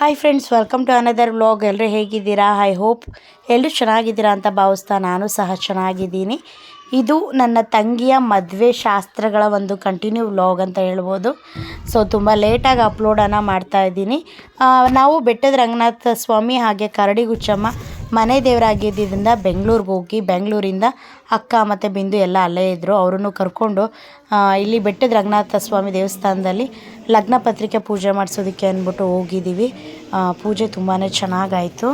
Hi friends welcome to another vlog ಎಲ್ಲರೂ ಹೇಗಿದ್ದೀರಾ? I hope ಎಲ್ಲರೂ ಚೆನ್ನಾಗಿದ್ದೀರಾ ಅಂತ ಭಾವಿಸ್ತಾ ನಾನು ಸಹ ಚೆನ್ನಾಗಿದ್ದೀನಿ. ಇದು ನನ್ನ ತಂಗಿಯ ಮದುವೆ ಶಾಸ್ತ್ರಗಳ ಒಂದು ಕಂಟಿನ್ಯೂ ವ್ಲಾಗ್ ಅಂತ ಹೇಳ್ಬೋದು. ಸೊ ತುಂಬ ಲೇಟಾಗಿ ಅಪ್ಲೋಡನ್ನು ಮಾಡ್ತಾ ಇದ್ದೀನಿ. ನಾವು ಬೆಟ್ಟದ ರಂಗನಾಥ ಸ್ವಾಮಿ ಹಾಗೆ ಕರಡಿಗುಚ್ಚಮ್ಮ ಮನೆ ದೇವರಾಗಿದ್ದರಿಂದ ಬೆಂಗ್ಳೂರಿಗೆ ಹೋಗಿ ಬೆಂಗಳೂರಿಂದ ಅಕ್ಕ ಮತ್ತು ಬಿಂದು ಎಲ್ಲ ಅಲ್ಲೇ ಇದ್ದರು ಅವರನ್ನು ಕರ್ಕೊಂಡು ಇಲ್ಲಿ ಬೆಟ್ಟದ ರಂಗನಾಥ ಸ್ವಾಮಿ ದೇವಸ್ಥಾನದಲ್ಲಿ ಲಗ್ನ ಪತ್ರಿಕೆ ಪೂಜೆ ಮಾಡಿಸೋದಕ್ಕೆ ಅಂದ್ಬಿಟ್ಟು ಹೋಗಿದ್ದೀವಿ. ಪೂಜೆ ತುಂಬಾ ಚೆನ್ನಾಗಾಯಿತು.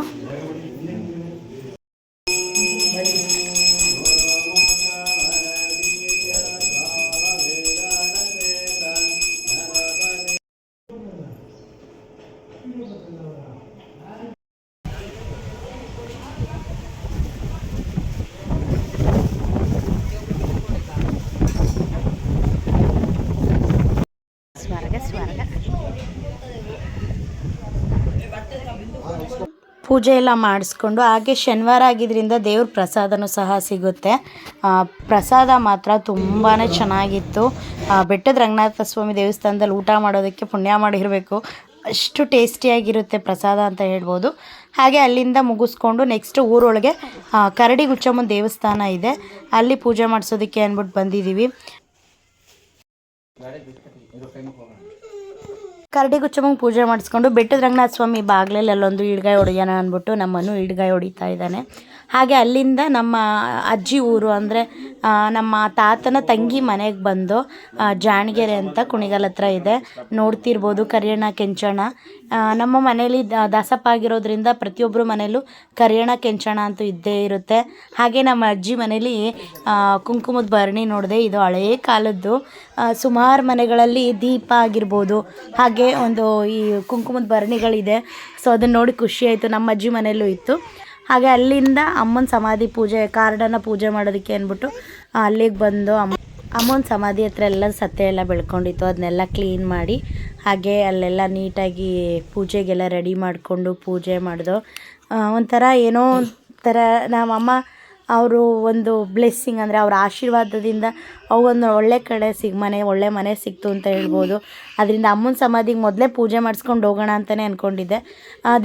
ಪೂಜೆ ಎಲ್ಲ ಮಾಡಿಸ್ಕೊಂಡು, ಹಾಗೆ ಶನಿವಾರ ಆಗಿದ್ದರಿಂದ ದೇವ್ರ ಪ್ರಸಾದನೂ ಸಹ ಸಿಗುತ್ತೆ. ಪ್ರಸಾದ ಮಾತ್ರ ತುಂಬಾ ಚೆನ್ನಾಗಿತ್ತು. ಬೆಟ್ಟದ ರಂಗನಾಥ ಸ್ವಾಮಿ ದೇವಸ್ಥಾನದಲ್ಲಿ ಊಟ ಮಾಡೋದಕ್ಕೆ ಪುಣ್ಯ ಮಾಡಿರಬೇಕು. ಅಷ್ಟು ಟೇಸ್ಟಿಯಾಗಿರುತ್ತೆ ಪ್ರಸಾದ ಅಂತ ಹೇಳ್ಬೋದು. ಹಾಗೆ ಅಲ್ಲಿಂದ ಮುಗಿಸ್ಕೊಂಡು ನೆಕ್ಸ್ಟ್ ಊರೊಳಗೆ ಕರಡಿ ಗುಚ್ಚಮ್ಮನ ದೇವಸ್ಥಾನ ಇದೆ. ಅಲ್ಲಿ ಪೂಜೆ ಮಾಡಿಸೋದಕ್ಕೆ ಅಂದ್ಬಿಟ್ಟು ಬಂದಿದ್ದೀವಿ. ಕರಡಿ ಗುಚ್ಚಮ್ಮಂಗೆ ಪೂಜೆ ಮಾಡಿಸ್ಕೊಂಡು ಬೆಟ್ಟದ ರಂಗನಾಥ ಸ್ವಾಮಿ ಬಾಗಿಲಲ್ಲಿ ಅಲ್ಲೊಂದು ಇಡ್ಗಾಯಿ ಹೊಡೆಯೋಣ ಅಂದ್ಬಿಟ್ಟು ನಮ್ಮನ್ನು ಇಡ್ಗೈ ಹೊಡಿತಾ ಇದ್ದಾನೆ. ಹಾಗೆ ಅಲ್ಲಿಂದ ನಮ್ಮ ಅಜ್ಜಿ ಊರು ಅಂದರೆ ನಮ್ಮ ತಾತನ ತಂಗಿ ಮನೆಗೆ ಬಂದು ಜಾಣಗೆರೆ ಅಂತ ಕುಣಿಗಲ್ ಹತ್ರ ಇದೆ. ನೋಡ್ತಿರ್ಬೋದು ಕರಿಯಣ ಕೆಂಚಣ ನಮ್ಮ ಮನೇಲಿ ದಾಸಪ್ಪ ಆಗಿರೋದ್ರಿಂದ ಪ್ರತಿಯೊಬ್ಬರು ಮನೇಲೂ ಕರಿಯಣ ಕೆಂಚಣ ಅಂತೂ ಇದ್ದೇ ಇರುತ್ತೆ. ಹಾಗೆ ನಮ್ಮ ಅಜ್ಜಿ ಮನೇಲಿ ಕುಂಕುಮದ ಭರಣಿ ನೋಡಿದೆ ಇದು ಹಳೇ ಕಾಲದ್ದು. ಸುಮಾರು ಮನೆಗಳಲ್ಲಿ ದೀಪ ಆಗಿರ್ಬೋದು. ಹಾಗೆ ಒಂದು ಈ ಕುಂಕುಮದ ಭರಣಿಗಳಿದೆ. ಸೊ ಅದನ್ನು ನೋಡಿ ಖುಷಿ ಆಯಿತು. ನಮ್ಮ ಅಜ್ಜಿ ಮನೆಯಲ್ಲೂ ಇತ್ತು. ಹಾಗೆ ಅಲ್ಲಿಂದ ಅಮ್ಮನ ಸಮಾಧಿ ಪೂಜೆ, ಕಾರ್ಡನ್ನು ಪೂಜೆ ಮಾಡೋದಕ್ಕೆ ಅಂದ್ಬಿಟ್ಟು ಅಲ್ಲಿಗೆ ಬಂದು ಅಮ್ಮ, ಅಮ್ಮನ ಸಮಾಧಿ ಹತ್ರ ಎಲ್ಲ ಸತ್ಯ ಎಲ್ಲ ಬೆಳ್ಕೊಂಡಿತ್ತು. ಅದನ್ನೆಲ್ಲ ಕ್ಲೀನ್ ಮಾಡಿ, ಹಾಗೆ ಅಲ್ಲೆಲ್ಲ ನೀಟಾಗಿ ಪೂಜೆಗೆಲ್ಲ ರೆಡಿ ಮಾಡಿಕೊಂಡು ಪೂಜೆ ಮಾಡಿದೋ. ಒಂಥರ ಏನೋ ಒಂಥರ ನಮ್ಮಮ್ಮ ಅವರು ಒಂದು ಬ್ಲೆಸ್ಸಿಂಗ್ ಅಂದರೆ ಅವರ ಆಶೀರ್ವಾದದಿಂದ ಅವು ಒಂದು ಒಳ್ಳೆ ಕಡೆ ಸಿಗ್, ಮನೆ, ಒಳ್ಳೆ ಮನೆ ಸಿಕ್ತು ಅಂತ ಹೇಳ್ಬೋದು. ಅದರಿಂದ ಅಮ್ಮನ ಸಮಾಧಿಗೆ ಮೊದಲೇ ಪೂಜೆ ಮಾಡಿಸ್ಕೊಂಡು ಹೋಗೋಣ ಅಂತಲೇ ಅಂದ್ಕೊಂಡಿದ್ದೆ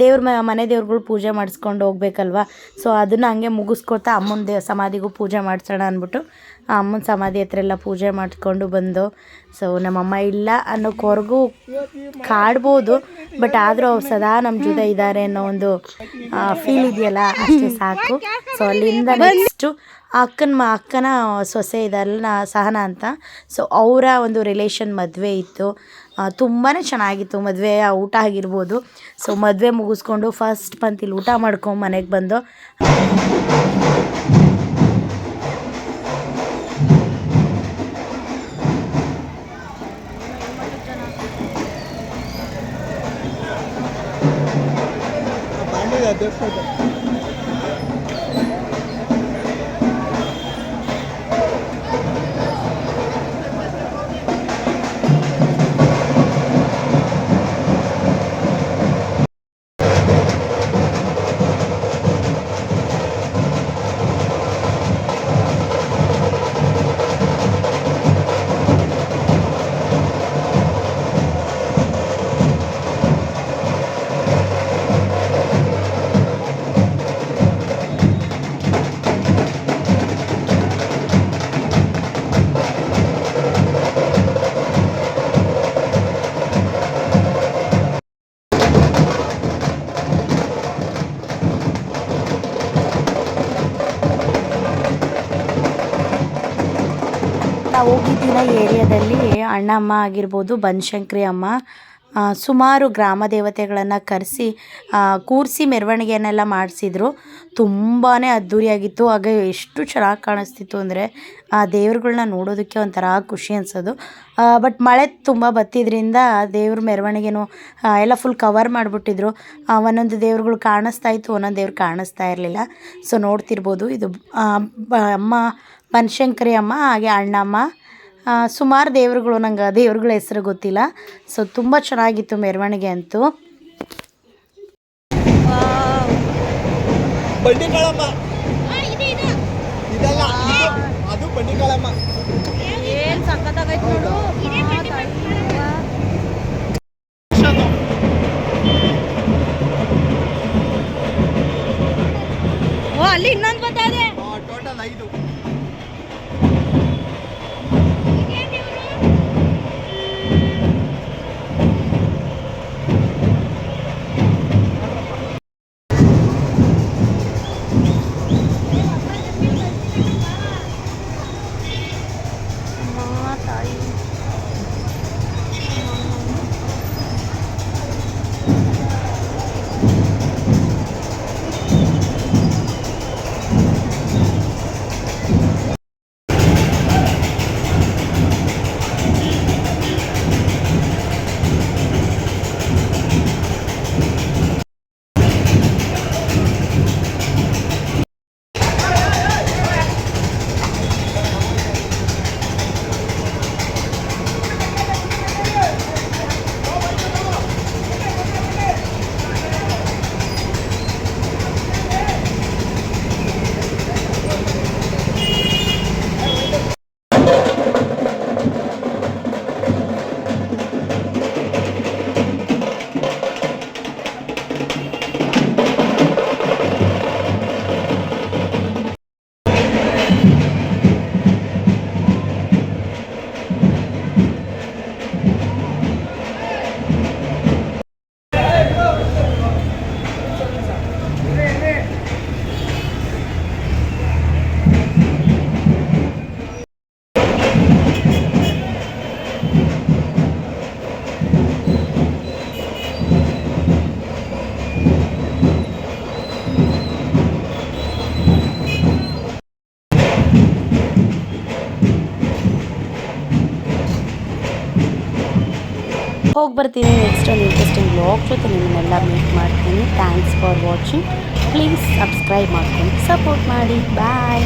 ದೇವ್ರ ಮನೆ ದೇವ್ರುಗಳು ಪೂಜೆ ಮಾಡಿಸ್ಕೊಂಡು ಹೋಗ್ಬೇಕಲ್ವ? ಸೊ, ಅದನ್ನು ಹಂಗೆ ಮುಗಿಸ್ಕೊತಾ ಅಮ್ಮನ ದೇ, ಸಮಾಧಿಗೂ ಪೂಜೆ ಮಾಡಿಸೋಣ ಅಂದ್ಬಿಟ್ಟು ಅಮ್ಮನ ಸಮಾಧಿ ಹತ್ರ ಎಲ್ಲ ಪೂಜೆ ಮಾಡಿಸ್ಕೊಂಡು ಬಂದು, ಸೊ, ನಮ್ಮಮ್ಮ ಇಲ್ಲ ಅನ್ನೋ ಕೊರಗೂ ಕಾಡ್ಬೋದು, ಬಟ್ ಆದರೂ ಅವ್ರು ಸದಾ ನಮ್ಮ ಜೊತೆ ಇದ್ದಾರೆ ಅನ್ನೋ ಒಂದು ಫೀಲ್ ಇದೆಯಲ್ಲ, ಅಷ್ಟೇ ಸಾಕು. ಸೊ ಅಲ್ಲಿಂದ ನೆಕ್ಸ್ಟು ಅಕ್ಕನ ಮ, ಅಕ್ಕನ ಸೊಸೆ ಇದಲ್ಲ ಸಹನ ಅಂತ. ಸೊ ಅವರ ಒಂದು ರಿಲೇಷನ್ ಮದುವೆ ಇತ್ತು. ತುಂಬಾ ಚೆನ್ನಾಗಿತ್ತು. ಮದುವೆ ಊಟ ಆಗಿರ್ಬೋದು. ಸೊ ಮದುವೆ ಮುಗಿಸ್ಕೊಂಡು ಫಸ್ಟ್ ಪಂತಿಲಿ ಊಟ ಮಾಡ್ಕೊಂಡು ಮನೆಗೆ ಬಂದು ಅಣ್ಣಮ್ಮ ಆಗಿರ್ಬೋದು ಬನಶಂಕರಿ ಅಮ್ಮ ಸುಮಾರು ಗ್ರಾಮ ದೇವತೆಗಳನ್ನು ಕರೆಸಿ ಕೂರಿಸಿ ಮೆರವಣಿಗೆಯನ್ನೆಲ್ಲ ಮಾಡಿಸಿದ್ರು. ತುಂಬಾ ಅದ್ಧೂರಿಯಾಗಿತ್ತು ಹಾಗೆ ಎಷ್ಟು ಚೆನ್ನಾಗಿ ಕಾಣಿಸ್ತಿತ್ತು ಅಂದರೆ ಆ ದೇವ್ರುಗಳ್ನ ನೋಡೋದಕ್ಕೆ ಒಂಥರ ಖುಷಿ ಅನಿಸೋದು. ಬಟ್ ಮಳೆ ತುಂಬ ಬತ್ತಿದ್ರಿಂದ ದೇವ್ರ ಮೆರವಣಿಗೆನೂ ಎಲ್ಲ ಫುಲ್ ಕವರ್ ಮಾಡಿಬಿಟ್ಟಿದ್ರು. ಒಂದೊಂದು ದೇವ್ರುಗಳು ಕಾಣಿಸ್ತಾ ಇತ್ತು, ಒಂದೊಂದು ದೇವ್ರು ಕಾಣಿಸ್ತಾ ಇರಲಿಲ್ಲ. ಸೊ ನೋಡ್ತಿರ್ಬೋದು ಇದು ಅಮ್ಮ ಬನಶಂಕರಿ ಅಮ್ಮ, ಹಾಗೆ ಅಣ್ಣಮ್ಮ ಸುಮಾರು ದೇವರುಗಳು ನಂಗೆ ದೇವ್ರುಗಳ ಹೆಸರು ಗೊತ್ತಿಲ್ಲ. ಸೊ ತುಂಬ ಚೆನ್ನಾಗಿತ್ತು ಮೆರವಣಿಗೆ ಅಂತೂ. ಬಂಡಿ ಕಾಳಮ್ಮ. ಇದಲ್ಲ ಇದು ಅದು ಹೋಗಿ ಬರ್ತೀನಿ ನೆಕ್ಸ್ಟ್ ಒಂದು ಇಂಟ್ರೆಸ್ಟಿಂಗ್ ಬ್ಲಾಗ್ ಜೊತೆ ನಿಮ್ಮನ್ನೆಲ್ಲ ಮೀಟ್ ಮಾಡ್ತೀನಿ. Thanks for watching please subscribe ಮಾಡ್ಕೊಂಡು ಸಪೋರ್ಟ್ ಮಾಡಿ. ಬಾಯ್